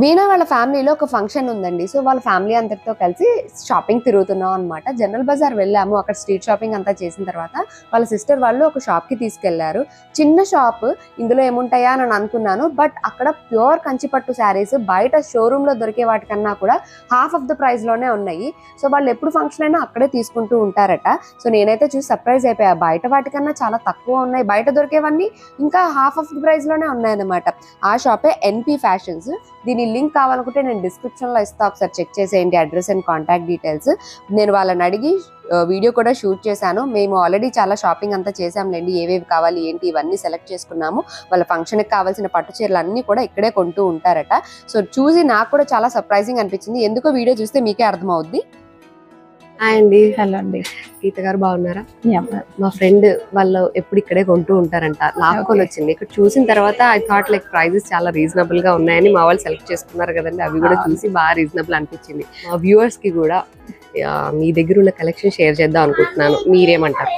వీణా వాళ్ళ ఫ్యామిలీలో ఒక ఫంక్షన్ ఉందండి. సో వాళ్ళ ఫ్యామిలీ అందరితో కలిసి షాపింగ్ తిరుగుతున్నాం అనమాట జనరల్ బజార్ వెళ్ళాము. అక్కడ స్ట్రీట్ షాపింగ్ అంతా చేసిన తర్వాత వాళ్ళ సిస్టర్ వాళ్ళు ఒక షాప్కి తీసుకెళ్ళారు. చిన్న షాప్ ఇందులో ఏముంటాయా అని అనుకున్నాను. బట్ అక్కడ ప్యూర్ కంచిపట్టు శారీస్ బయట షోరూమ్లో దొరికే వాటికన్నా కూడా హాఫ్ ఆఫ్ ద ప్రైస్లోనే ఉన్నాయి. సో వాళ్ళు ఎప్పుడు ఫంక్షన్ అయినా అక్కడే తీసుకుంటూ ఉంటారట. సో నేనైతే చూసి సర్ప్రైజ్ అయిపోయా. బయట వాటికన్నా చాలా తక్కువ ఉన్నాయి. బయట దొరికేవన్నీ ఇంకా హాఫ్ ఆఫ్ ద ప్రైస్లోనే ఆ షాపే ఎన్పి ఫ్యాషన్స్. దీని లింక్ కావాలనుకుంటే నేను డిస్క్రిప్షన్లో ఇస్తా. ఒకసారి చెక్ చేసేయండి అడ్రస్ అండ్ కాంటాక్ట్ డీటెయిల్స్. నేను వాళ్ళని అడిగి వీడియో కూడా షూట్ చేశాను. మేము ఆల్రెడీ చాలా షాపింగ్ అంతా చేసాంలేండి ఏవేవి కావాలి ఏంటి ఇవన్నీ సెలెక్ట్ చేసుకున్నాము. వాళ్ళ ఫంక్షన్కి కావాల్సిన పట్టు చీరలు అన్నీ కూడా ఇక్కడే కొంటూ ఉంటారట. సో చూసి నాకు కూడా చాలా సర్ప్రైజింగ్ అనిపించింది. ఎందుకో వీడియో చూస్తే మీకే అర్థమవుద్ది. హాయ్ అండి. హలో అండి. గీత గారు బాగున్నారా. మా ఫ్రెండ్ వాళ్ళు ఎప్పుడు ఇక్కడే కొంటూ ఉంటారంట. లాక్కొని. వచ్చింది. ఇక్కడ చూసిన తర్వాత ఐ థాట్ లైక్ ప్రైజెస్ చాలా రీజనబుల్గా ఉన్నాయని మా వాళ్ళు సెలెక్ట్ చేసుకున్నారు కదండి. అవి కూడా. చూసి బాగా రీజనబుల్ అనిపించింది. మా వ్యూవర్స్కి కూడా మీ దగ్గర ఉన్న కలెక్షన్ షేర్ చేద్దాం అనుకుంటున్నాను. మీరేమంటారు?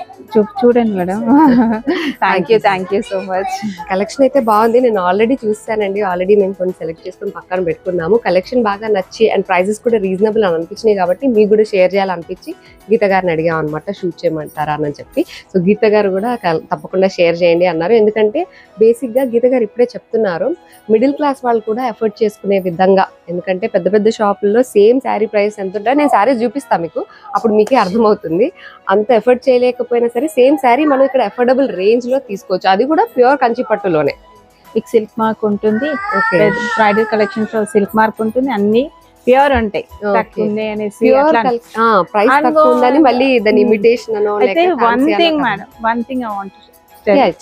చూడండి madam. Thank you thank you so much collection అయితే బాగుంది. నేను ఆల్రెడీ చూసానండి ఆల్రెడీ మేము కొన్ని సెలెక్ట్ చేసుకుని పక్కన పెట్టుకున్నాము. కలెక్షన్ బాగా నచ్చి అండ్ ప్రైజెస్ కూడా రీజనబుల్ అని అనిపించినాయి కాబట్టి మీకు కూడా షేర్ చేయాలనిపించి గీత గారిని అడిగాం అనమాట షూట్ చేయమంటారా అని చెప్పి. సో గీత గారు కూడా తప్పకుండా షేర్ చేయండి అన్నారు. ఎందుకంటే బేసిక్గా గీత గారు ఇప్పుడే చెప్తున్నారు మిడిల్ క్లాస్ వాళ్ళు కూడా ఎఫర్ట్ చేసుకునే విధంగా. ఎందుకంటే పెద్ద పెద్ద షాపుల్లో సేమ్ శారీ ప్రైస్ ఎంత ఉంటుందో నేను శారీస్ చూపిస్తాను. మీకు. అప్పుడు మీకే అర్థమవుతుంది. అంత ఎఫర్ట్ చేయలేకపోయినా సరే సేమ్ శారీ మనం ఇక్కడ అఫోర్డబుల్ రేంజ్లో తీసుకోవచ్చు. అది కూడా ప్యూర్ కంచి పట్టులోనే మీకు సిల్క్ మార్క్ ఉంటుంది. ఓకే బ్రైడల్ కలెక్షన్స్లో సిల్క్ మార్క్ ఉంటుంది. అన్ని ప్యూర్ ఉంటాయి. ప్రైస్ తక్కువ ఉందని మళ్ళీ దాని Hmm. ఇమిటేషన్ అనో అయితే one thing madam one thing I want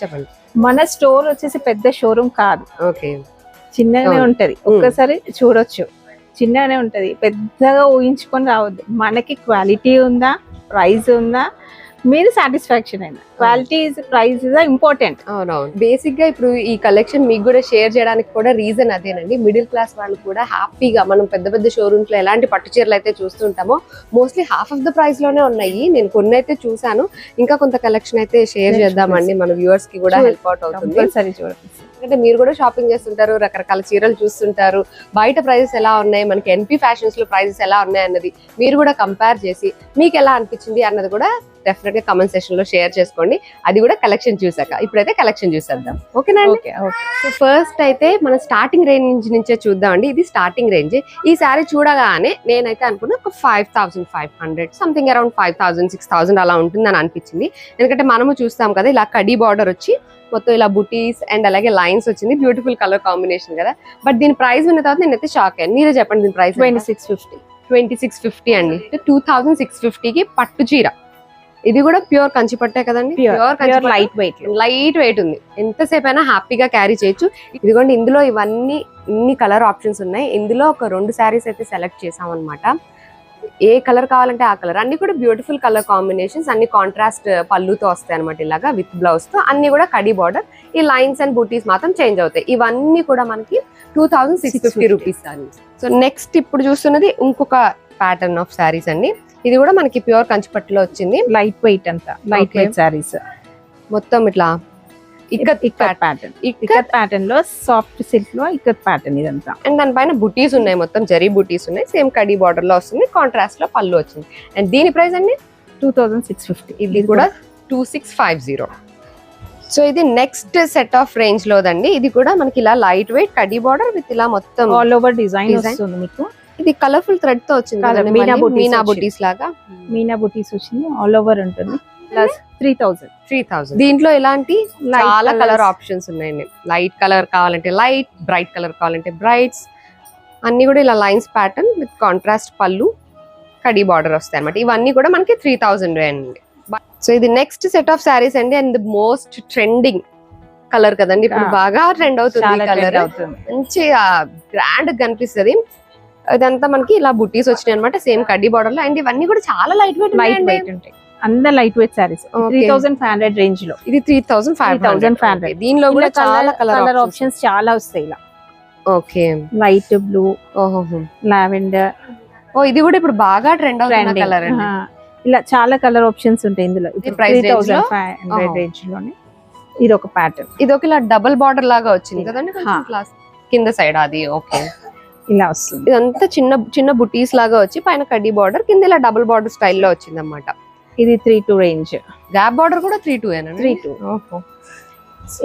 చెప్పండి. మన స్టోర్ వచ్చేసి పెద్ద షోరూమ్ కాదు. ఓకే చిన్నగానే. ఉంటది. ఒక్కసారి చూడొచ్చు. చిన్నగానే ఉంటది. పెద్దగా ఊహించుకొని రావద్దు. మనకి క్వాలిటీ ఉందా? ప్రైస్ ఉందా? మీరు సాటిస్ఫాక్షన్ అయినా. Quality price is important. అవునవును. బేసిక్గా ఇప్పుడు ఈ కలెక్షన్ మీకు కూడా షేర్ చేయడానికి కూడా రీజన్ అదేనండి. మిడిల్ క్లాస్ వాళ్ళు కూడా హ్యాపీగా మనం పెద్ద పెద్ద షోరూమ్స్లో ఎలాంటి పట్టు చీరలు అయితే చూస్తుంటామో మోస్ట్లీ హాఫ్ ఆఫ్ ద ప్రైస్లోనే ఉన్నాయి. నేను కొన్ని అయితే చూసాను ఇంకా కొంత కలెక్షన్ అయితే షేర్ చేద్దామండి. మన వ్యూవర్స్కి కూడా. హెల్ప్ అవుట్ అవుతుంది. కంపల్సరీ చూడండి ఎందుకంటే మీరు కూడా షాపింగ్ చేస్తుంటారు రకరకాల చీరలు చూస్తుంటారు. బయట ప్రైజెస్ ఎలా ఉన్నాయి? మనకి ఎన్పి ఫ్యాషన్స్లో ప్రైజెస్ ఎలా ఉన్నాయి అన్నది మీరు కూడా కంపేర్ చేసి మీకు ఎలా అనిపించింది అన్నది కూడా డెఫినెట్గా కమెంట్ సెక్షన్లో షేర్ చేసుకోండి. అది కూడా కలెక్షన్ చూసాక. ఇప్పుడైతే కలెక్షన్ చూసేద్దాం. ఓకేనా ఓకే ఓకే. సో ఫస్ట్ అయితే మన స్టార్టింగ్ రేంజ్ నుంచే చూద్దామండి. ఇది స్టార్టింగ్ రేంజ్ ఈ శారీ చూడగానే నేనైతే అనుకున్నా ఒక five thousand five hundred something around five thousand six thousand అలా ఉంటుందని అనిపించింది. ఎందుకంటే మనము చూస్తాం కదా ఇలా కడీ బార్డర్ వచ్చి మొత్తం ఇలా బుటీస్ అండ్ అలాగే లైన్స్ వచ్చింది. బ్యూటిఫుల్ కలర్ కాంబినేషన్ కదా. బట్ దీని ప్రైస్ విన్న తర్వాత నేనైతే షాక్ అయ్యాను. మీరే చెప్పండి దీని price twenty six fifty twenty six fifty అండి టూ థౌసండ్ సిక్స్ ఫిఫ్టీకి పట్టు చీర. ఇది కూడా ప్యూర్ కంచి పట్టే కదండి? Pure Kanchi. Light weight light weight ఉంది. ఎంతసేపు అయినా హ్యాపీగా క్యారీ చేయొచ్చు. ఇదిగోండి ఇందులో ఇవన్నీ ఇన్ని కలర్ ఆప్షన్స్ ఉన్నాయి. ఇందులో ఒక రెండు శారీస్ అయితే సెలెక్ట్ చేసాం అనమాట ఏ కలర్ కావాలంటే ఆ కలర్. అన్ని కూడా బ్యూటిఫుల్ కలర్ కాంబినేషన్స్ అన్ని కాంట్రాస్ట్ పళ్ళుతో వస్తాయి అనమాట ఇలాగా విత్ బ్లౌజ్తో. అన్ని కూడా కడీ బార్డర్ ఈ లైన్స్ అండ్ బూటీస్ మాత్రం చేంజ్ అవుతాయి. ఇవన్నీ కూడా మనకి two six fifty rupees so next ఇప్పుడు చూస్తున్నది ఇంకొక ప్యాటర్న్ ఆఫ్ శారీస్ అండి. ఇది కూడా మనకి ప్యూర్ కంచిపట్టులో వచ్చింది. లైట్ వెయిట్ అంతా. లైట్. వెయిట్ సారీస్ మొత్తం ఇట్లా ఇక్కత్ ఇక్కత్ ప్యాటర్న్ ఇక్కత్ ప్యాటర్న్లో సాఫ్ట్ సిల్క్లో ఇక్కత్ ప్యాటర్న్ ఇదంతా. అండ్ దానిపైన బుటీస్ ఉన్నాయి మొత్తం జరీ బుటీస్ ఉన్నాయి. సేమ్ కడీ బార్డర్లో వస్తుంది. కాంట్రాస్ట్లో పళ్ళు వచ్చింది. అండ్ దీని ప్రైస్ అండి? టూ థౌసండ్ సిక్స్ ఫిఫ్టీ ఇది కూడా two six five zero so ఇది నెక్స్ట్ సెట్ ఆఫ్ రేంజ్ లోదండి. ఇది కూడా మనకి ఇలా లైట్ వెయిట్ కడీ బార్డర్ విత్ ఇలా మొత్తం ఆల్ ఓవర్ డిజైన్. వస్తుంది మీకు. ఇది కలర్ఫుల్ థ్రెడ్తో వచ్చింది మీనా. బుటీస్ లాగా. మీనా బుటీస్ వచ్చింది. ఆల్ ఓవర్ ఉంటుంది. Plus three thousand three thousand దీంట్లో ఇలాంటి చాలా కలర్ ఆప్షన్స్ ఉన్నాయండి. లైట్ కలర్ కావాలంటే లైట్ బ్రైట్ కలర్ కావాలంటే బ్రైట్స్. అన్ని కూడా ఇలా లైన్స్ ప్యాటర్న్ విత్ కాంట్రాస్ట్ పళ్ళు కడీ బార్డర్ వస్తాయి అనమాట ఇవన్నీ కూడా మనకి త్రీ థౌసండ్ అండి. సో ఇది నెక్స్ట్ సెట్ ఆఫ్ శారీస్ అండి. అండ్ మోస్ట్ ట్రెండింగ్ కలర్ కదండి. ఇప్పుడు. బాగా ట్రెండ్ అవుతుంది కలర్. మంచిగా గ్రాండ్ కనిపిస్తుంది. ఇదంతా మనకి ఇలా బుటీస్ వచ్చినాయి అనమాట సేమ్ కడ్డీ బార్డర్లో అండ్ ఇవన్నీ కూడా చాలా లైట్ వెయిట్ లైట్ వెయిట్ ఉంటాయి. అందరు light weight saris. Three thousand five hundred రేంజ్లో ఇది త్రీ థౌసండ్ ఫైవ్ 3,500. దీనిలో కూడా చాలా కలర్ కలర్ ఆప్షన్స్ చాలా వస్తాయి ఇలా. ఓకే లైట్ బ్లూ ఓహో లావెండర్ ఓ ఇది కూడా ఇప్పుడు బాగా ట్రెండ్ అవుతున్న కలర్ ఇలా చాలా కలర్ ఆప్షన్స్ ఉంటాయి ఇందులో. లో? Thousand five hundred. రేంజ్లోనే ఇది ఒక ప్యాటర్న్ ఇది ఒక ఇలా డబుల్ బార్డర్ లాగా వచ్చింది కదండి. క్లాస్ కింద సైడ్ అది. ఓకే ఇలా వస్తుంది. ఇదంతా చిన్న చిన్న బుటీస్ లాగా వచ్చి పైన కడ్డీ బార్డర్ కింద ఇలా డబుల్ బార్డర్ స్టైల్లో వచ్చింది అనమాట ఇది three two range gap border కూడా త్రీ టూ త్రీ టూ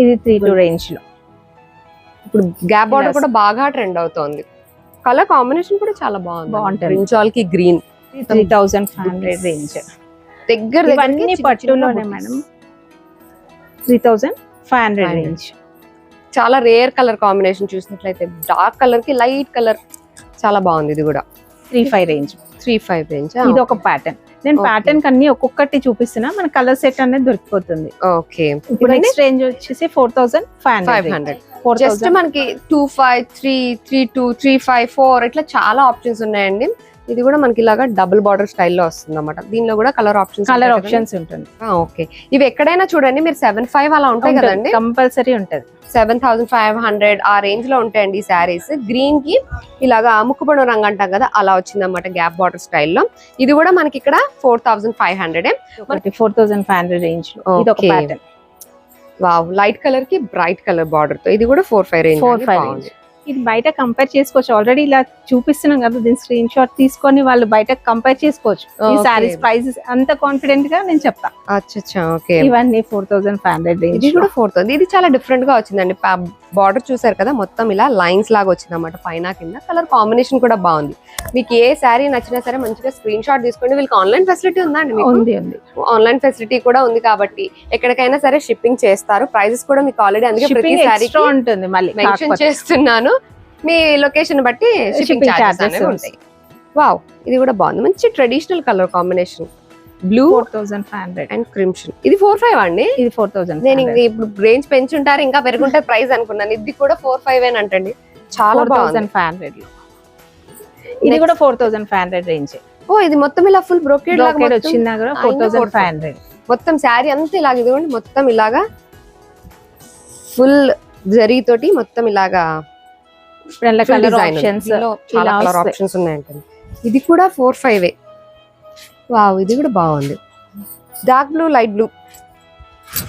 ఇది త్రీ టూ రేంజ్లో. ఇప్పుడు గ్యాప్ బార్డర్ కూడా బాగా ట్రెండ్ అవుతోంది. కలర్ కాంబినేషన్ కూడా చాలా బాగుంది. బాగుంటుంది. బ్రింజాల్కి green three thousand five hundred range దగ్గర ఇవన్నీ పట్టులోనే madam. Three thousand five hundred 500. Range చాలా రేర్ కలర్ కాంబినేషన్ చూసినట్లయితే డార్క్ కలర్కి లైట్ కలర్ చాలా బాగుంది ఇది కూడా. Three five range three five range ఇది ఒక ప్యాటర్న్ నేను. ప్యాటర్న్ కన్నీ ఒక్కొక్కటి చూపిస్తున్నా. మన కలర్ సెట్ అనేది దొరికిపోతుంది. ఓకే ఇప్పుడు నెక్స్ట్ రేంజ్ వచ్చేసి four thousand five five hundred just మనకి two five three three two three five four ఇట్లా చాలా ఆప్షన్స్ ఉన్నాయండి. ఇది కూడా మనకి ఇలాగా డబుల్ బార్డర్ స్టైల్లో వస్తుంది అనమాట దీనిలో కూడా కలర్ ఆప్షన్స్ కలర్ ఆప్షన్స్ ఉంటుంది. ఓకే. ఇవి ఎక్కడైనా చూడండి మీరు సెవెన్ ఫైవ్ అలా ఉంటాయి కదండి? కంపల్సరీ ఉంటది. సెవెన్ థౌసండ్ ఫైవ్ హండ్రెడ్ ఆ రేంజ్లో ఉంటాయండి ఈ శారీస్ గ్రీన్కి ఇలాగా ముక్కుపడు రంగు అంటాం కదా అలా వచ్చింది అనమాట గ్యాప్ బార్డర్ స్టైల్లో ఇది కూడా మనకి ఇక్కడ four thousand five hundred four thousand five hundred range wow light కలర్కి బ్రైట్ కలర్ బార్డర్తో. ఇది కూడా four five range four five range ఇది బయట కంపేర్ చేసుకోవచ్చు. ఆల్రెడీ ఇలా చూపిస్తున్నాం కదా దీని స్క్రీన్ షాట్ తీసుకొని వాళ్ళు బయట కంపేర్ చేసుకోవచ్చు. ఈ. సారీస్ ప్రైసెస్ అంత కాన్ఫిడెంట్గా నేను చెప్తా. అచ్చా ఓకే ఇవన్నీ four thousand five hundred range ఇది కూడా ఫోర్ థౌసండ్ ఇది చాలా డిఫరెంట్గా వచ్చిందండి. బార్డర్ చూసారు కదా మొత్తం ఇలా లైన్స్ లాగా వచ్చింది అనమాట పైన కింద. కలర్ కాంబినేషన్ కూడా బాగుంది. మీకు ఏ శారీ నచ్చినా సరే మంచిగా స్క్రీన్ షాట్ తీసుకోండి. వీళ్ళకి ఆన్లైన్ ఫెసిలిటీ ఉందా అండి మీకు? ఉంది ఉంది. ఆన్లైన్ ఫెసిలిటీ కూడా ఉంది కాబట్టి ఎక్కడికైనా సరే షిప్పింగ్ చేస్తారు. ప్రైజెస్ కూడా మీకు ఆల్రెడీ అందుకే ప్రతి ఎక్స్ట్రా ఉంటుంది మళ్ళీ మెన్షన్. చేస్తున్నాను. మీ లొకేషన్ బట్టి షిప్పింగ్ చార్జెస్ ఉంటాయి. వావ్ ఇది కూడా బాగుంది. మంచి traditional colour combination blue four thousand five hundred and crimson ఇది ఫోర్ ఫైవ్ అండి? ఇది ఫోర్ థౌసండ్ నేను ఇంక ఇప్పుడు రేంజ్ పెంచుంటారు ఇంకా పెరుగుంటే ప్రైస్ అనుకున్నాను. ఇది కూడా ఫోర్ ఫైవ్ అంటండి. చాలా థౌసండ్ ఫైవ్ హండ్రెడ్లో. ఇది కూడా four thousand five hundred range ఓ ఇది మొత్తం ఇలా ఫుల్ బ్రోకెడ్ బ్రోకెడ్ వచ్చిందా కూడా ఫోర్ థౌసండ్ 4,500. ఫైవ్ హండ్రెడ్ మొత్తం శారీ అంతా ఇలాగ ఇదిగోండి మొత్తం ఇలాగా ఫుల్ జరీ తోటి మొత్తం ఇలాగా. ఆప్షన్స్ దీనిలో చాలా ఇలా కలర్ వస్తాయి. ఆప్షన్స్ ఉన్నాయంటండి. ఇది కూడా ఫోర్ ఫైవ్ వావ్ ఇది కూడా బాగుంది. డార్క్ బ్లూ లైట్ బ్లూ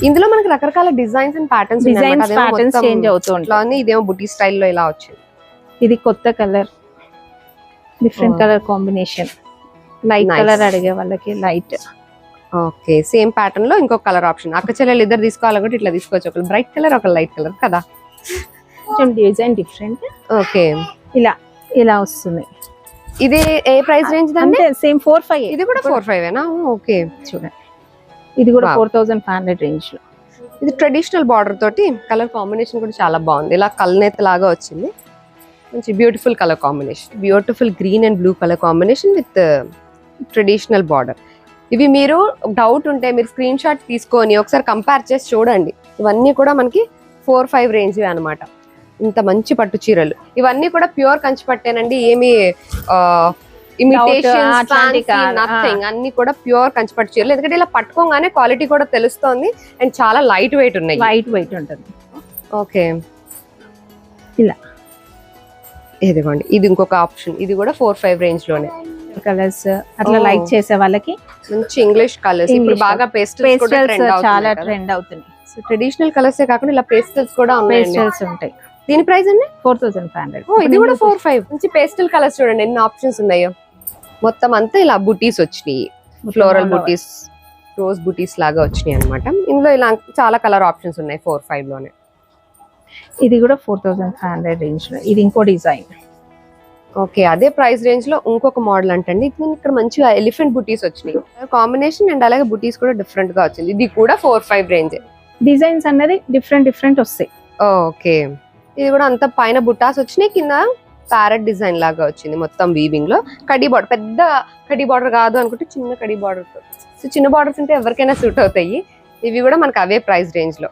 ఇందులో మనకి రకరకాల designs and patterns designs patterns change అవుతూ ఉంటాయి. ఇదేమో బుటీ స్టైల్లో ఇలా వచ్చింది. ఇది కొత్త colour different. Colour combination light. Colour అడిగే వాళ్ళకి లైట్ ఓకే సేమ్ ప్యాటర్న్లో ఇంకొక కలర్ ఆప్షన్ అక్క చెల్లెలు ఇద్దరు తీసుకోవాలనుకుంటే ఇట్లా తీసుకోవచ్చు. ఒక బ్రైట్ కలర్ ఒక లైట్ కలర్ కదా? కొంచెం డిజైన్ డిఫరెంట్ ఓకే ఇలా ఇలా వస్తుంది. ఇది ఏ ప్రైస్ రేంజ్ అంటే సేమ్ ఫోర్ ఫైవ్ ఇది కూడా ఫోర్ ఫైవ్ ఏనా? ఓకే చూడండి. ఇది కూడా. ఫోర్ థౌసండ్ ఫైవ్ హండ్రెడ్ రేంజ్లో. ఇది ట్రెడిషనల్ బార్డర్ తోటి కలర్ కాంబినేషన్ కూడా చాలా బాగుంది. ఇలా కల్నేత లాగా వచ్చింది. మంచి beautiful colour combination beautiful green and blue colour combination with traditional border ఇవి మీరు డౌట్ ఉంటే మీరు స్క్రీన్ షాట్ తీసుకొని ఒకసారి కంపేర్ చేసి చూడండి. ఇవన్నీ కూడా మనకి ఫోర్ ఫైవ్ రేంజ్ అన్నమాట. ఇంత మంచి పట్టు చీరలు. ఇవన్నీ కూడా ప్యూర్ కంచి పట్టేనండి. ఏమి ఇమిటేషన్. నథింగ్ అన్ని కూడా ప్యూర్ కంచి పట్టు చీరలు. ఎందుకంటే ఇలా పట్టుకోగానే క్వాలిటీ కూడా తెలుస్తోంది. అండ్ చాలా లైట్ వెయిట్ ఉన్నాయి. వైట్ వైట్ ఉంటుంది. ఓకే ఇలా. ఇదిగోండి. ఇది ఇంకొక ఆప్షన్ ఇది కూడా ఫోర్ ఫైవ్ రేంజ్లోనే. కలర్స్ అట్లా Oh. లైక్ చేసే వాళ్ళకి మంచి ఇంగ్లీష్ కలర్స్ ఇప్పుడు బాగా పేస్టల్స్ చాలా ట్రెండ్ అవుతున్నాయి. ట్రెడిషనల్ కలర్స్ కాకుండా ఇలా పేస్టల్స్ కూడా పేస్టల్స్ ఉంటాయి. దీని ప్రైస్ అండి? ఫోర్ థౌసండ్ ఫైవ్ హండ్రెడ్ ఇది కూడా ఫోర్ ఫైవ్ మంచి పేస్టల్ కలర్స్ చూడండి. ఎన్ని ఆప్షన్స్ ఉన్నాయో. మొత్తం అంతా ఇలా బుటీస్ వచ్చినాయి. ఫ్లోరల్ బుటీస్ రోజ్ బుటీస్ లాగా వచ్చినాయి అన్నమాట. ఇందులో ఇలా చాలా కలర్ ఆప్షన్స్ ఉన్నాయి ఫోర్ ఫైవ్లోనే. ఇది కూడా ఫోర్ థౌసండ్ ఫైవ్ హండ్రెడ్ రేంజ్లో ఇది ఇంకో డిజైన్. ఓకే అదే ప్రైస్ రేంజ్లో ఇంకొక మోడల్ అంటండి. ఇక్కడ మంచిగా ఎలిఫెంట్ బుటీస్ వచ్చినాయి. కాంబినేషన్ అండ్ అలాగే బుటీస్ కూడా డిఫరెంట్గా వచ్చింది. ఇది కూడా ఫోర్ ఫైవ్ రేంజ్. డిజైన్స్ అన్నది డిఫరెంట్ డిఫరెంట్ వస్తాయి. ఓకే. ఇది కూడా అంత పైన బుటాస్ వచ్చినాయి కింద ప్యారెట్ డిజైన్ లాగా వచ్చింది మొత్తం వీవింగ్లో కడ్డీ బార్డర్ పెద్ద కడ్డీ బార్డర్ కాదు అనుకుంటే చిన్న కడ్డీ బార్డర్. సో చిన్న బార్డర్స్ ఉంటే ఎవరికైనా సూట్ అవుతాయి. ఇవి కూడా మనకు అవే ప్రైస్ రేంజ్లో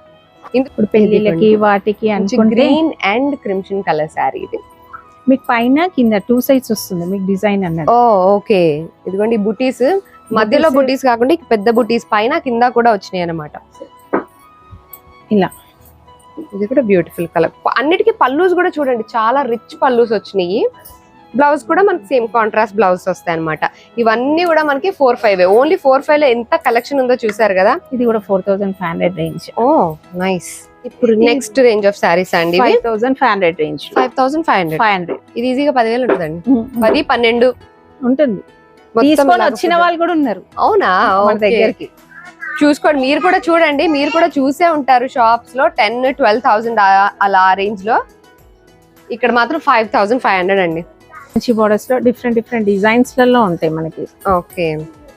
ఇప్పుడు పెళ్ళిళ్ళకి వాటికి green and crimson colour saree ఇది. మీకు పైన కింద టూ సైడ్స్ వస్తుంది మీకు డిజైన్ అన్నది. ఓ ఓకే. ఇదిగోండి బుటీస్. మధ్యలో బుటీస్. కాకుండా పెద్ద బుటీస్ పైన కింద కూడా వచ్చినాయి అన్నమాట. ఇలా. ఇది కూడా బ్యూటిఫుల్ కలర్ అన్నిటికీ పల్లూస్ కూడా చూడండి చాలా రిచ్ పల్లూస్ వచ్చినాయి. బ్లౌజ్ కూడా మనకి సేమ్ కాంట్రాస్ట్ బ్లౌజ్ వస్తాయి అనమాట ఇవన్నీ కూడా మనకి ఫోర్ ఫైవ్ ఓన్లీ ఫోర్ ఫైవ్లో ఎంత కలెక్షన్ ఉందో చూసారు కదా? ఇది కూడా four thousand five hundred range ఓ నైస్ ఇప్పుడు నెక్స్ట్ రేంజ్ ఆఫ్ సారీస్ అండి five thousand five hundred range five thousand five hundred five hundred ఇది ఈజీగా పదివేలు ఉంటుందండి. పది పన్నెండు. ఉంటుంది. తీసుకొని వచ్చిన. వాళ్ళు కూడా ఉన్నారు. అవునా. దగ్గరికి. చూసుకోండి. మీరు కూడా చూడండి. మీరు కూడా చూసే ఉంటారు షాప్స్లో టెన్ ట్వెల్వ్ థౌసండ్ అలా రేంజ్లో. ఇక్కడ మాత్రం ఫైవ్ థౌసండ్ ఫైవ్ హండ్రెడ్ అండి. మంచి బోర్డర్స్లో డిఫరెంట్ డిఫరెంట్ డిజైన్స్లలో ఉంటాయి మనకి. ఓకే.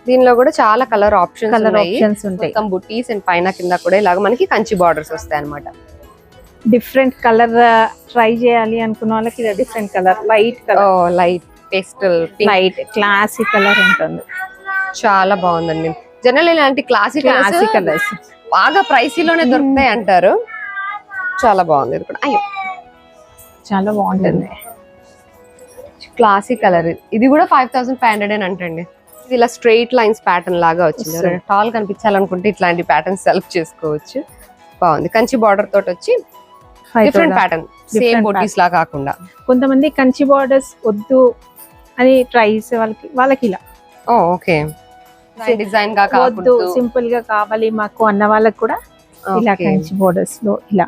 దీనిలో కూడా చాలా కలర్ ఆప్షన్స్ కలర్ ఆప్షన్స్ ఉంటాయి. మొత్తం బుటీస్ అండ్ పైన కింద కూడా ఇలాగ మనకి కంచి బార్డర్స్ వస్తాయి అనమాట డిఫరెంట్ కలర్ ట్రై చేయాలి అనుకున్న వాళ్ళకి ఇది డిఫరెంట్ కలర్ లైట్ ఓ colour light pastel light classic colour ఉంటుంది. చాలా బాగుందండి. జనరల్ ఇలాంటి క్లాసిక్ క్లాసిక్ కలర్స్ బాగా ప్రైసీలోనే దొరుకుతాయి అంటారు. చాలా బాగుంది ఇది కూడా. అయ్యో. చాలా బాగుంటుంది. క్లాసిక్ కలర్ ఇది కూడా ఫైవ్ థౌసండ్ ఫైవ్ హండ్రెడ్ అని అంటండి. ఇది ఇలా స్ట్రైట్ లైన్స్ ప్యాటర్న్ లాగా వచ్చింది. టాల్ కనిపించాలనుకుంటే ఇట్లాంటి ప్యాటర్న్ సెలెక్ట్ చేసుకోవచ్చు. బాగుంది. కంచి బార్డర్ తోటి వచ్చి డిఫరెంట్ ప్యాటర్న్ సేమ్ బొటీస్ లా కాకుండా. కొంతమంది కంచి బార్డర్స్ వద్దు అని ట్రై చేసే వాళ్ళకి వాళ్ళకి ఇలా. ఓకే డిజైన్గా వద్దు కాకుండా సింపుల్గా కావాలి మాకు అన్న వాళ్ళకి కూడా ఇలా కంచి బోర్డర్స్లో ఇలా.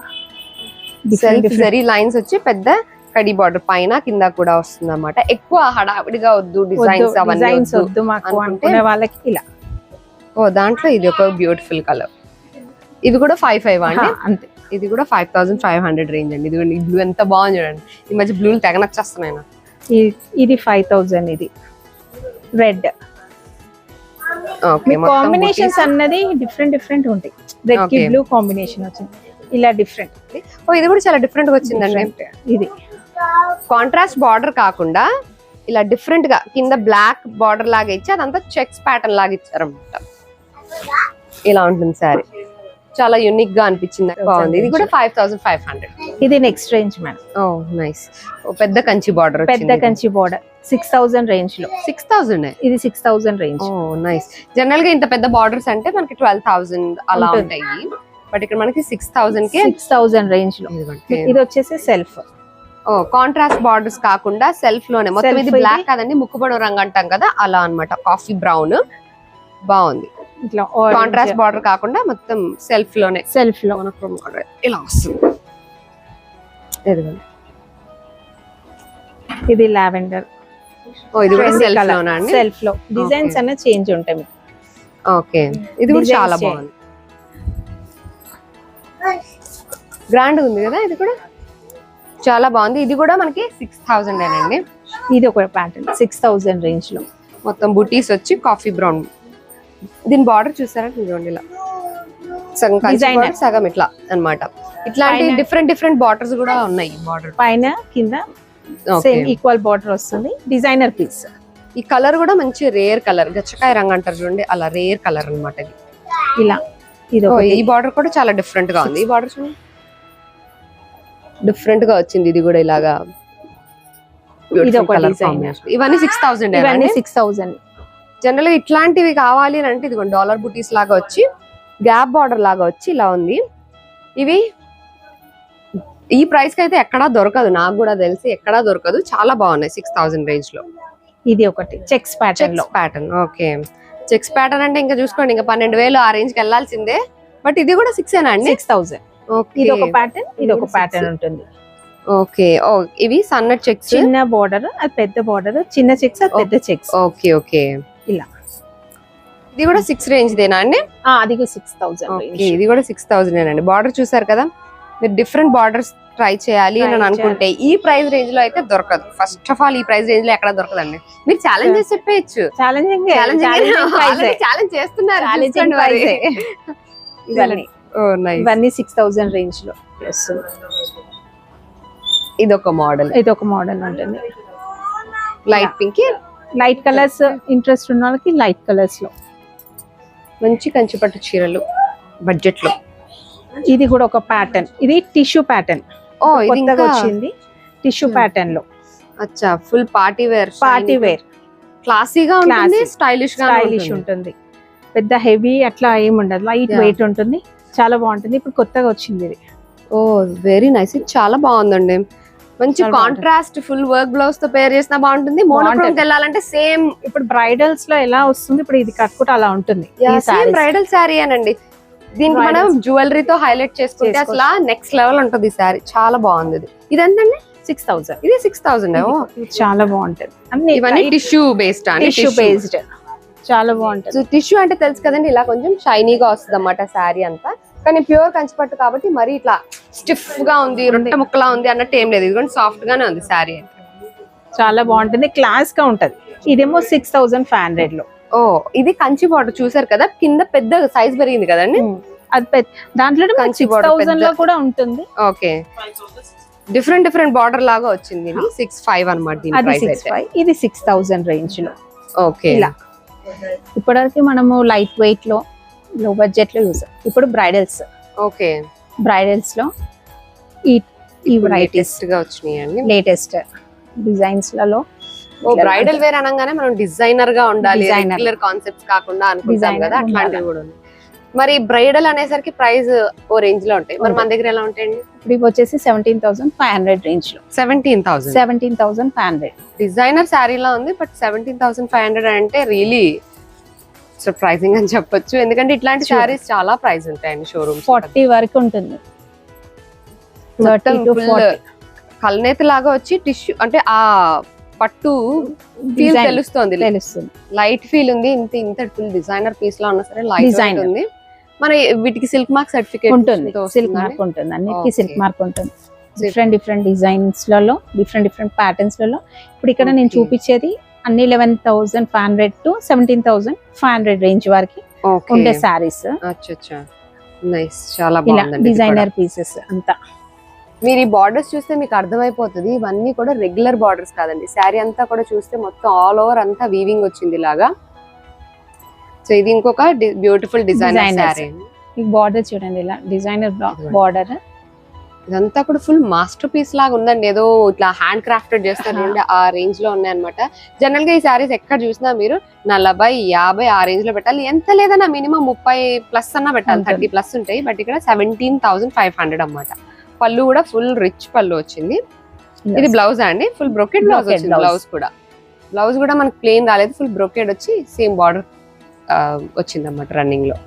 సెల్ఫ్ జరీ లైన్స్ వచ్చి పెద్ద కడి బార్డర్ పైన కింద కూడా వస్తుంది అనమాట ఎక్కువ హడావిడిగా వద్దు డిజైన్స్ అవన్నీ డిజైన్స్ వద్దు. మాకు అనుకునే వాళ్ళకి ఇలా. ఓ దాంట్లో ఇది ఒక బ్యూటిఫుల్ కలర్ ఇది కూడా ఫైవ్ ఫైవ్ అండి? అంతే. ఇది కూడా five thousand five hundred range అండి. ఇది బ్లూ ఎంత బాగుంది చూడండి. ఈ మధ్య బ్లూలు తెగ నచ్చేస్తున్నాయి ఇది- ఫైవ్ థౌజండ్ ఇది. రెడ్ కాంబినేషన్స్ అన్నది డిఫరెంట్ డిఫరెంట్ ఉంటాయి. రెడ్కి Okay. బ్లూ కాంబినేషన్ వచ్చింది. ఇలా డిఫరెంట్ ఓ ఇది కూడా చాలా డిఫరెంట్గా వచ్చిందండి. ఇది. కాంట్రాస్ట్ బార్డర్ కాకుండా ఇలా డిఫరెంట్గా కింద బ్లాక్ బార్డర్ లాగా ఇచ్చి అదంతా చెక్స్ ప్యాటర్న్ లాగా ఇచ్చారన్నమాట. ఇలా ఉంటుంది సారీ చాలా యునిక్గా అనిపించింది. బాగుంది. ఇది కూడా ఫైవ్ థౌసండ్ ఫైవ్ హండ్రెడ్ ఇది నెక్స్ట్ రేంజ్ మేడం ఓ నైస్ ఓ పెద్ద కంచి బార్డర్ పెద్ద కంచి బోర్డర్ సిక్స్ థౌసండ్ రేంజ్లో. సిక్స్ థౌసండ్ ఇది సిక్స్ థౌసండ్ రేంజ్ ఓ నైస్ జనరల్గా ఇంత పెద్ద బార్డర్స్ అంటే మనకి ట్వెల్వ్ థౌసండ్ అలా. ఉంటాయి. బట్ ఇక్కడ మనకి సిక్స్ థౌసండ్కి సిక్స్ థౌసండ్ రేంజ్లో. ఇది వచ్చేసి సెల్ఫ్ కాంట్రాస్ట్ బార్డర్స్ కాకుండా సెల్ఫ్లోనే. మొత్తం ఇది. బ్లాక్ కాదండి ముక్కుబడి రంగు అంటాం కదా అలా అన్నమాట. కాఫీ బ్రౌన్ బాగుంది. కాంట్రాస్ట్ బార్డర్ కాకుండా మొత్తం సెల్ఫ్లోనే. సెల్ఫ్లో. ఇలా వస్తుంది. ఇది లావెండర్ ఓ ఇది కూడా సెల్ఫ్ లోనా అండి? సెల్ఫ్లో. డిజైన్స్. అన్న చేంజ్ ఉంటాయి మీకు. ఓకే. ఇది కూడా చాలా. బాగుంది. గ్రాండ్ ఉంది కదా ఇది కూడా? చాలా బాగుంది. ఇది కూడా మనకి సిక్స్ థౌసండ్ అండి. ఇది ఒక ప్యాటర్న్ సిక్స్ థౌసండ్ రేంజ్లో. మొత్తం బుటీస్ వచ్చి కాఫీ బ్రౌన్ దీని బార్డర్ చూసారా? చూడండి ఇలా. సగం సగం ఇట్లా అన్నమాట. ఇట్లాంటి డిఫరెంట్ డిఫరెంట్ బార్డర్స్ కూడా ఉన్నాయి బార్డర్ పైన కింద సేమ్ ఈక్వల్ బార్డర్ వస్తుంది. డిజైనర్ పీస్ ఈ కలర్ కూడా మంచి రేర్ కలర్ గచ్చకాయ రంగు అంటారు చూడండి. అలా రేర్ కలర్ అన్నమాట ఇది. ఇలా. ఈ బార్డర్ కూడా చాలా డిఫరెంట్గా ఉంది. ఈ బార్డర్ చూడండి. డిఫరెంట్గా వచ్చింది. ఇది కూడా ఇలాగా ఇది ఒక ఇవన్నీ సిక్స్ థౌసండ్ ఇవన్నీ సిక్స్ థౌసండ్ జనరల్గా ఇట్లాంటివి కావాలి అని అంటే ఇదిగోండి డాలర్ బుటీస్ లాగా వచ్చి గ్యాప్ బార్డర్ లాగా వచ్చి ఇలా ఉంది. ఇవి ఈ ప్రైస్కి అయితే ఎక్కడా దొరకదు. నాకు కూడా తెలిసి ఎక్కడా దొరకదు. చాలా బాగున్నాయి సిక్స్ థౌసండ్ రేంజ్లో. ఇది ఒకటి. Checks pattern pattern okay. Checks pattern అంటే ఇంకా చూసుకోండి ఇంకా పన్నెండు వేలు ఆ రేంజ్కి వెళ్ళాల్సిందే. బట్ ఇది కూడా సిక్స్ అండి? సిక్స్ థౌసండ్ ఇది ఒక ప్యాటర్న్ ఇది ఒక. ప్యాటర్న్ ఉంటుంది. ఓకే ఓ ఇవి సన్నట్ చెక్స్ చిన్న బార్డర్ అది పెద్ద బార్డర్ చిన్న చెక్స్ అది పెద్ద చెక్స్ ఓకే ఓకే ఇలా. ఇది కూడా సిక్స్ రేంజ్ దేనా అండి? అది సిక్స్ థౌసండ్ ఇది కూడా సిక్స్ థౌసండ్ అండి. బార్డర్ చూసారు కదా? మీరు డిఫరెంట్ బార్డర్స్ ట్రై చేయాలి అని అనుకుంటే ఈ ప్రైస్ రేంజ్లో అయితే దొరకదు. ఫస్ట్ ఆఫ్ ఆల్ ఈ ప్రైస్ రేంజ్లో ఎక్కడ దొరకదండి. మీరు ఛాలెంజ్ చేసి చెప్పేయచ్చు. ఛాలెంజింగ్ ఛాలెంజ్ చేస్తున్నారు. ఇవన్నీ సిక్స్ థౌసండ్ రేంజ్లో ఇది ఒక మోడల్ ఇది ఒక మోడల్ ఉంటుంది light pink light colours interest ఉన్న వాళ్ళకి లైట్ కలర్స్లో. మంచి కంచి పట్టు చీరలు బడ్జెట్లో ఇది కూడా ఒక ప్యాటర్న్ ఇది టిష్యూ ప్యాటర్న్ ఓ కొత్తగా వచ్చింది. Tissue Hmm. ప్యాటర్న్లో. అచ్చా full party wear party wear క్లాసీగా ఉంటుంది. స్టైలిష్గా స్టైలిష్ ఉంటుంది. పెద్ద హెవీ అట్లా ఏమి ఉండదు లైట్. వెయిట్ ఉంటుంది. చాలా బాగుంటుంది. ఇప్పుడు కొత్తగా వచ్చింది ఇది. ఓ వెరీ నైస్. ఇది చాలా బాగుందండి. మంచి. కాంట్రాస్ట్ ఫుల్ వర్క్ బ్లౌజ్తో పేర్ చేసినా బాగుంటుంది. మోనోక్రోమ్. వెళ్ళాలంటే సేమ్ ఇప్పుడు బ్రైడల్స్లో ఎలా వస్తుంది? ఇప్పుడు ఇది కట్టుకుంటే అలా ఉంటుంది. సేమ్. బ్రైడల్ శారీ అనండి దీనికి మనం Bridal. జ్యువెలరీతో హైలైట్ చేసుకుంటే. అసలు నెక్స్ట్ లెవెల్ ఉంటుంది ఈ శారీ చాలా బాగుంది ఇది. ఇదంతండి సిక్స్ థౌసండ్ ఇది సిక్స్ థౌసండ్ చాలా బాగుంటుంది. అన్ని ఇవన్నీ టిష్యూ బేస్డ్ టిష్యూ బేస్డ్ చాలా బాగుంటుంది. సో టిష్యూ అంటే తెలుసు కదండి ఇలా కొంచెం షైనీగా వస్తుంది అన్నమాట శారీ అంతా. కానీ ప్యూర్ కంచిపట్టు కాబట్టి మరి ఇట్లా స్టిఫ్గా ఉంది రొట్టె ముక్కలా ఉంది అన్నట్టు ఏం లేదు. ఇది సాఫ్ట్ గానే ఉంది శారీ చాలా బాగుంటుంది. క్లాస్గా ఉంటది. ఇదేమో సిక్స్ థౌసండ్ ఫైవ్ హండ్రెడ్లో. ఓ ఇది కంచి బార్డర్ చూసారు కదా? కింద పెద్ద సైజ్ పెరిగింది కదండి? అది పెద్ద దాంట్లో కంచి థౌసండ్. లో కూడా ఉంటుంది. ఓకే. డిఫరెంట్ డిఫరెంట్ బార్డర్ లాగా వచ్చింది సిక్స్ ఫైవ్ అనమాట ఇది సిక్స్ థౌసండ్ రేంజ్లో. ఓకే. ఇలా. ఇప్పటివరకు మనము లైట్ వెయిట్లో లో బడ్జెట్లో యూజ్ ఇప్పుడు బ్రైడల్స్ ఓకే. బ్రైడల్స్లో ఈ ఈ వెరైటీస్గా వచ్చినాయి అండి లేటెస్ట్ డిజైన్స్లలో ఓ బ్రైడల్ వేర్ అనగానే మనం డిజైనర్గా ఉండాలి. రెగ్యులర్ కాన్సెప్ట్స్ కాకుండా అనుకుంటాం కదా అట్లాంటివి. కూడా మరి బ్రైడల్ అనేసరికి ప్రైస్ ఓ రేంజ్లో ఉంటాయి. మరి మన దగ్గర ఎలా ఉంటాయండి? ఇప్పుడు ఇవి వచ్చేసి సెవెంటీన్ థౌసండ్ ఫైవ్ హండ్రెడ్ రేంజ్లో. Seventeen thousand seventeen thousand five hundred designer శారీలా ఉంది but seventeen thousand five hundred అంటే రియలీ సర్ప్రైజింగ్ అని చెప్పొచ్చు. ఎందుకంటే ఇట్లాంటి. శారీస్ చాలా ప్రైస్ ఉంటాయండి షోరూమ్ ఫార్టీ వరకు ఉంటుంది. కల్నేత లాగా వచ్చి టిష్యూ అంటే ఆ పట్టు ఫీల్. తెలుస్తుంది. తెలుస్తుంది. లైట్ ఫీల్ ఉంది. ఇంత ఇంత ఫుల్ డిజైనర్ పీస్లో ఉన్నా సరే లైట్. ఉంది మన వీటికి సిల్క్ మార్క్ సర్టిఫికేట్ ఉంటుంది. సిల్క్ మార్క్ ఉంటుంది. అన్నిటికీ సిల్క్. మార్క్ ఉంటుంది. డిఫరెంట్ డిఫరెంట్ డిజైన్స్లలో డిఫరెంట్ డిఫరెంట్ ప్యాటర్న్స్లలో. ఇప్పుడు ఇక్కడ నేను. చూపించేది అన్ని eleven thousand five hundred to seventeen thousand five hundred range వరకు ఉండే సారీస్ చాలా. డిజైనర్ పీసెస్ అంతా. మీరు ఈ బార్డర్స్ చూస్తే మీకు అర్థమైపోతుంది. ఇవన్నీ కూడా రెగ్యులర్ బార్డర్స్ కాదండి. శారీ అంతా కూడా చూస్తే మొత్తం ఆల్ ఓవర్ అంతా వీవింగ్ వచ్చింది ఇలాగా. సో ఇది ఇంకొక బ్యూటిఫుల్ ఈ బార్డర్ చూడండి ఇలా. డిజైనర్. బార్డర్ ఇదంతా కూడా ఫుల్ మాస్టర్ పీస్ లాగా ఉందండి. ఏదో ఇట్లా హ్యాండ్ క్రాఫ్టెడ్ చేస్తారు ఆ రేంజ్లో ఉన్నాయి అనమాట జనరల్గా ఈ శారీస్ ఎక్కడ చూసినా మీరు నలభై యాభై ఆ రేంజ్లో పెట్టాలి. ఎంత లేదన్నా మినిమం ముప్పై ప్లస్ అన్నా పెట్టాలి. థర్టీ ప్లస్ ఉంటాయి. బట్ ఇక్కడ సెవెంటీన్ థౌసండ్ ఫైవ్ హండ్రెడ్ అన్నమాట. పళ్ళు కూడా ఫుల్ రిచ్ పళ్ళు వచ్చింది. ఇది బ్లౌజ్ అండి? ఫుల్ బ్రొకెట్ బ్లౌజ్ వచ్చింది. బ్లౌజ్ కూడా. బ్లౌజ్ కూడా మనకి ప్లెయిన్ రాలేదు. ఫుల్ బ్రొకెడ్ వచ్చి సేమ్ బార్డర్ వచ్చింది అన్నమాట రన్నింగ్లో.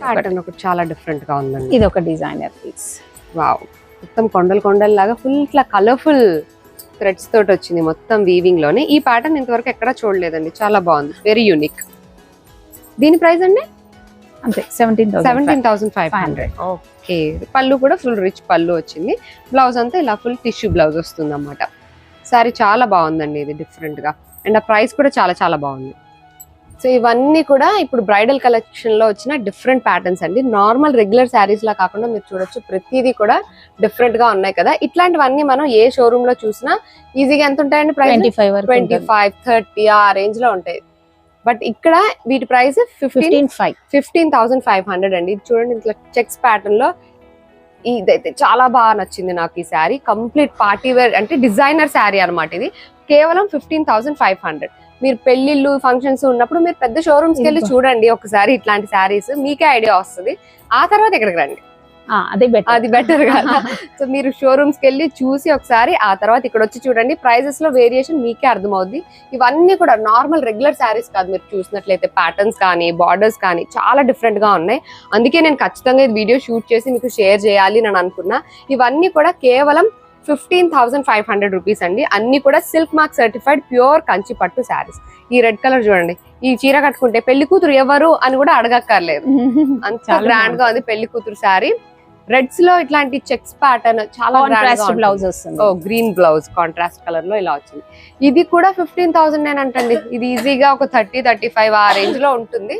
ప్యాటర్న్ ఒకటి చాలా డిఫరెంట్గా ఉందండి. ఇది ఒక డిజైనర్ పీస్ వావ్ మొత్తం కొండలు కొండలు లాగా ఫుల్ ఇట్లా కలర్ఫుల్ థ్రెడ్స్ తోటి వచ్చింది మొత్తం వీవింగ్లోనే. ఈ ప్యాటర్న్ ఇంతవరకు ఎక్కడ చూడలేదండి. చాలా బాగుంది. వెరీ యూనిక్ దీని ప్రైస్ అండి? అంతే seventeen thousand five hundred okay పళ్ళు కూడా ఫుల్ రిచ్ పళ్ళు వచ్చింది. బ్లౌజ్ అంతా ఇలా ఫుల్ టిష్యూ బ్లౌజ్ వస్తుంది అన్నమాట సారీ చాలా బాగుందండి ఇది డిఫరెంట్గా. అండ్ ఆ ప్రైస్ కూడా చాలా చాలా బాగుంది. సో ఇవన్నీ కూడా ఇప్పుడు బ్రైడల్ కలెక్షన్లో వచ్చిన డిఫరెంట్ ప్యాటర్న్స్ అండి. నార్మల్ రెగ్యులర్ శారీస్ లా కాకుండా మీరు చూడొచ్చు. ప్రతిదీ కూడా డిఫరెంట్గా ఉన్నాయి కదా. ఇట్లాంటివన్నీ మనం ఏ షోరూమ్లో చూసినా ఈజీగా ఎంత ఉంటాయండి ప్రైస్ ట్వంటీ ఫైవ్ వరకు ట్వంటీ ఫైవ్ థర్టీ ఆ రేంజ్లో ఉంటాయి. బట్ ఇక్కడ వీటి price fifteen five fifteen thousand five hundred అండి. ఇది చూడండి ఇట్లా చెక్స్ ప్యాటర్న్లో ఇదైతే చాలా బాగా నచ్చింది నాకు ఈ శారీ కంప్లీట్ పార్టీ వేర్ అంటే డిజైనర్ శారీ అన్నమాట ఇది. కేవలం ఫిఫ్టీన్ థౌసండ్ ఫైవ్ హండ్రెడ్ మీరు పెళ్ళిళ్ళు ఫంక్షన్స్ ఉన్నప్పుడు మీరు పెద్ద షోరూమ్స్కి వెళ్ళి. చూడండి ఒకసారి ఇట్లాంటి శారీస్ మీకే ఐడియా వస్తుంది. ఆ తర్వాత ఇక్కడికి రండి. అదే బెటర్ అది బెటర్ కదా. సో మీరు షోరూమ్స్కి వెళ్ళి చూసి ఒకసారి ఆ తర్వాత ఇక్కడ వచ్చి చూడండి. ప్రైజెస్లో వేరియేషన్ మీకే అర్థమవుద్ది. ఇవన్నీ కూడా నార్మల్ రెగ్యులర్ శారీస్ కాదు. మీరు చూసినట్లయితే ప్యాటర్న్స్ కానీ బార్డర్స్ కానీ చాలా డిఫరెంట్గా ఉన్నాయి. అందుకే నేను ఖచ్చితంగా ఇది వీడియో షూట్ చేసి మీకు షేర్ చేయాలి అని అనుకున్నా. ఇవన్నీ కూడా కేవలం fifteen thousand five hundred rupees అండి. అన్ని కూడా silk mark certified pure Kanchi పట్టు శారీస్. ఈ రెడ్ కలర్ చూడండి. ఈ చీర కట్టుకుంటే పెళ్ళి కూతురు ఎవరు అని కూడా అడగక్కర్లేదు. అంత చాలా గ్రాండ్గా ఉంది పెళ్ళి కూతురు శారీ. రెడ్స్లో ఇట్లాంటి చెక్స్ ప్యాటర్న్ చాలా. బ్లౌజ్ వస్తుంది. ఓ గ్రీన్ బ్లౌజ్ కాంట్రాస్ట్ కలర్లో ఇలా వచ్చింది. ఇది కూడా ఫిఫ్టీన్ థౌసండ్ నేను అంటండి ఇది ఈజీగా ఒక థర్టీ థర్టీ ఫైవ్ ఆ రేంజ్లో ఉంటుంది.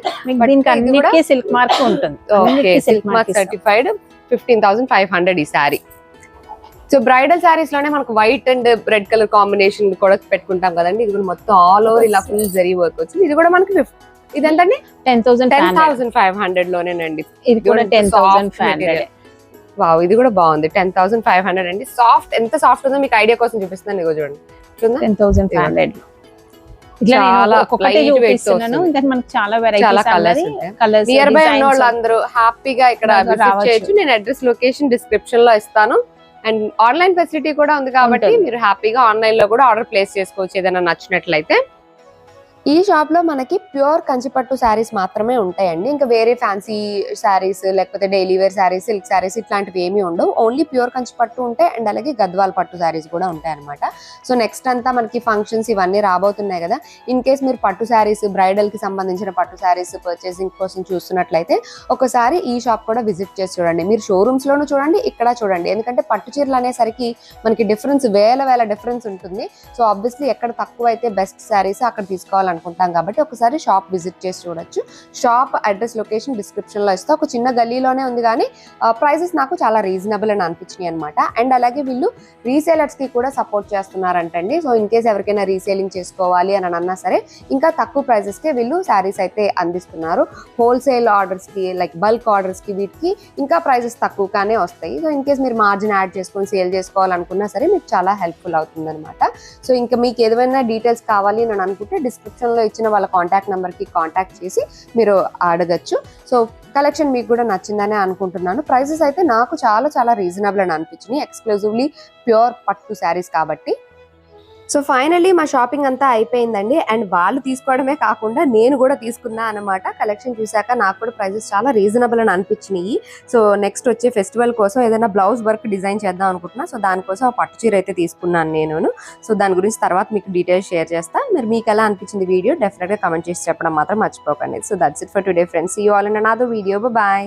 సిల్క్ మార్క్ ఉంటుంది. Silk mark. Certified fifteen thousand five hundred ఈ శారీ. సో బ్రైడల్ శారీస్లోనే మనకు white and red colour combination కూడా పెట్టుకుంటాం కదండి. ఇది కూడా మొత్తం ఆల్ ఓవర్ ఇలా ఫుల్ జరీ వర్క్ వచ్చింది. ఇది కూడా మనకి fifty ఇదంతండి ten thousand ten thousand five hundred లోనేనండి. ఇది కూడా ten thousand five hundred. Wow ఇది కూడా బాగుంది. టెన్ థౌసండ్ ఫైవ్ హండ్రెడ్ అండి. సాఫ్ట్ ఎంత సాఫ్ట్ ఉందో మీకు ఐడియా కోసం చూపిస్తున్నాను. ఇగో చూడండి. Ten thousand five hundred nearby ఉన్న వాళ్ళందరూ హ్యాపీగా ఇక్కడ. చేయొచ్చు. నేను అడ్రస్ లొకేషన్ డిస్క్రిప్షన్లో ఇస్తాను. అండ్ ఆన్లైన్ ఫెసిలిటీ కూడా ఉంది కాబట్టి. మీరు హ్యాపీగా ఆన్లైన్లో కూడా ఆర్డర్ ప్లేస్ చేసుకోవచ్చు ఏదైనా నచ్చినట్లయితే ఈ షాప్లో మనకి ప్యూర్ కంచిపట్టు శారీస్ మాత్రమే ఉంటాయండి. ఇంకా వేరే ఫ్యాన్సీ శారీస్ లేకపోతే daily wear saris silk saris ఇట్లాంటివి ఏమీ ఉండవు. ఓన్లీ ప్యూర్ కంచిపట్టు ఉంటాయి అండ్ అలాగే గద్వాల్ పట్టు శారీస్ కూడా ఉంటాయి అనమాట సో నెక్స్ట్ అంతా మనకి ఫంక్షన్స్ ఇవన్నీ రాబోతున్నాయి కదా. ఇన్ కేస్ మీరు పట్టు శారీస్ బ్రైడల్కి సంబంధించిన పట్టు శారీస్ పర్చేసింగ్ కోసం చూస్తున్నట్లయితే ఒకసారి ఈ షాప్ కూడా విజిట్ చేసి చూడండి. మీరు షోరూమ్స్ లోను చూడండి ఇక్కడ చూడండి. ఎందుకంటే పట్టు చీరలు అనేసరికి మనకి డిఫరెన్స్ వేల వేల డిఫరెన్స్ ఉంటుంది. సో ఆబ్వియస్లీ ఎక్కడ తక్కువ అయితే బెస్ట్ శారీస్ అక్కడ అనుకుంటాం కాబట్టి ఒకసారి షాప్ విజిట్ చేసి చూడొచ్చు. షాప్ అడ్రస్ లొకేషన్ డిస్క్రిప్షన్లో ఇస్తే. ఒక చిన్న గల్లీలోనే ఉంది కానీ ప్రైసెస్ నాకు చాలా రీజనబుల్ అని అనిపించినాయి అనమాట అండ్ అలాగే వీళ్ళు రీసేలర్స్కి కూడా సపోర్ట్ చేస్తున్నారంటండి. సో ఇన్ కేస్ ఎవరికైనా రీసేలింగ్ చేసుకోవాలి అని అన్నా సరే ఇంకా తక్కువ ప్రైజెస్కే వీళ్ళు శారీస్ అయితే అందిస్తున్నారు. హోల్సేల్ ఆర్డర్స్కి లైక్ బల్క్ ఆర్డర్స్కి వీటికి ఇంకా ప్రైసెస్ తక్కువగానే వస్తాయి. సో ఇన్ కేస్ మీరు మార్జిన్ యాడ్ చేసుకొని సేల్ చేసుకోవాలనుకున్నా సరే మీకు చాలా హెల్ప్ఫుల్ అవుతుంది అనమాట సో ఇంకా మీకు ఏదైనా డీటెయిల్స్ కావాలి అని అనుకుంటే డిస్క్రిప్షన్ డిస్క్రిప్షన్లో ఇచ్చిన వాళ్ళ కాంటాక్ట్కి కాంటాక్ట్ చేసి మీరు అడగచ్చు. సో కలెక్షన్ మీకు కూడా నచ్చిందనే అనుకుంటున్నాను. ప్రైజెస్ అయితే నాకు చాలా చాలా రీజనబుల్ అని అనిపించినాయి. ఎక్స్క్లూజివ్లీ ప్యూర్ పట్టు శారీస్ కాబట్టి. సో ఫైనల్లీ మా షాపింగ్ అంతా అయిపోయిందండి. అండ్ వాళ్ళు తీసుకోవడమే కాకుండా నేను కూడా తీసుకున్నా అనమాట కలెక్షన్ చూశాక నాకు కూడా ప్రైజెస్ చాలా రీజనబుల్ అని అనిపించినాయి. సో నెక్స్ట్ వచ్చే ఫెస్టివల్ కోసం ఏదైనా బ్లౌజ్ వర్క్ డిజైన్ చేద్దాం అనుకుంటున్నా. సో దానికోసం ఆ పట్టు చీర అయితే తీసుకున్నాను నేను సో దాని గురించి తర్వాత మీకు డీటెయిల్స్ షేర్ చేస్తా. మీరు మీకు ఎలా అనిపించింది వీడియో? డెఫినెట్గా కమెంట్ చేసి చెప్పడం మాత్రం మర్చిపోకండి. So that's it for today friends. You all and నాదో వీడియో బాయ్